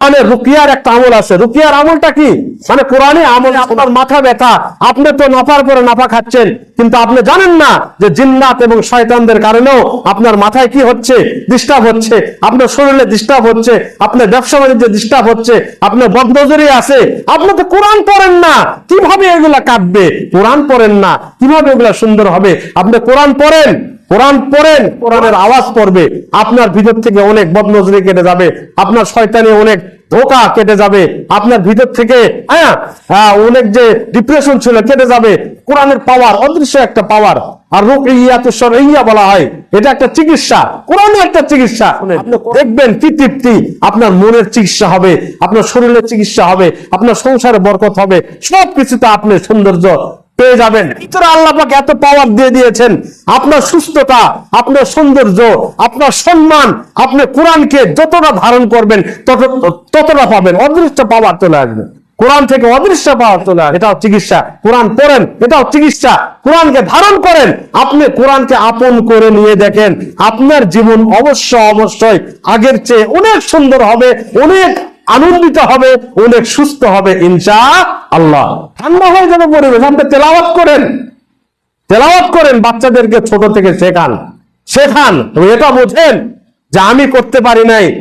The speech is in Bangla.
মানে রুকিয়ার একটা আমল আছে। রুকিয়ার আমলটা কি? মানে কোরআনে আমল আপনার মাথা ব্যথা। আপনি তো পরে খাচ্ছেন। কিন্তু আপনি জানেন না যে জিন্নাত এবং শয়তানদের কারণেও আপনার মাথায় কি হচ্ছে? ডিস্টার্ব হচ্ছে। আপনার শরীরে ডিস্টার্ব হচ্ছে। আপনার ব্যবসা বাণিজ্যে ডিস্টার্ব হচ্ছে। আপনার বদনজরি আছে। আপনি তো কোরআন পড়েন না। কীভাবে এগুলা কাটবে? কোরআন পড়েন না। কীভাবে এগুলা সুন্দর হবে? আপনি কোরআন পড়েন? কোরআন পড়েন কোরআনের আওয়াজ পড়বে আপনার ভিতর থেকে অনেক বদনজরি কেটে যাবে আপনার শয়তানি অনেক ধোকা কেটে যাবে আপনার ভিতর থেকে হ্যাঁ হ্যাঁ, অনেক যে ডিপ্রেশন ছিল কেটে যাবে কোরআনের পাওয়ার অদৃশ্য একটা পাওয়ার আর রোগ ইয়াতে ইয়া বলা হয় এটা একটা চিকিৎসা কোরআনে একটা চিকিৎসা দেখবেন কি তৃপ্তি আপনার মনের চিকিৎসা হবে আপনার শরীরের চিকিৎসা হবে আপনার সংসারে বরকত হবে সব কিছুতে আপনি সৌন্দর্য পেয়ে যাবেন। ভিতরে আল্লাহ পাক এত পাওয়ার দিয়ে দিয়েছেন। আপনার সুস্থতা, আপনার সৌন্দর্য, আপনার সম্মান, আপনি কোরআনকে যতটা ধারণ করবেন, তত- ততটা পাবেন। অদৃশ্য পাওয়ার চলে আসবে। কোরআন থেকে অদৃশ্য পাওয়ার চলে আসবে। এটাও চিকিৎসা। কোরআন পড়েন, এটাও চিকিৎসা। কোরআনকে ধারণ করেন, আপনি কোরআনকে আপন করে নিয়ে দেখেন। আপনার জীবন অবশ্য অবশ্যই আগের চেয়ে অনেক সুন্দর হবে, অনেক আনন্দিত হবে, অনেক সুস্থ হবে, ইনশা আল্লাহ। ঠান্ডা হয়ে যাবে পরিবেশ। আপনি তেলাওয়াত করেন। তেলাওয়াত করেন, বাচ্চাদেরকে ছোট থেকে শেখান। শেখান। এটা বোঝেন যে আমি করতে পারি নাই।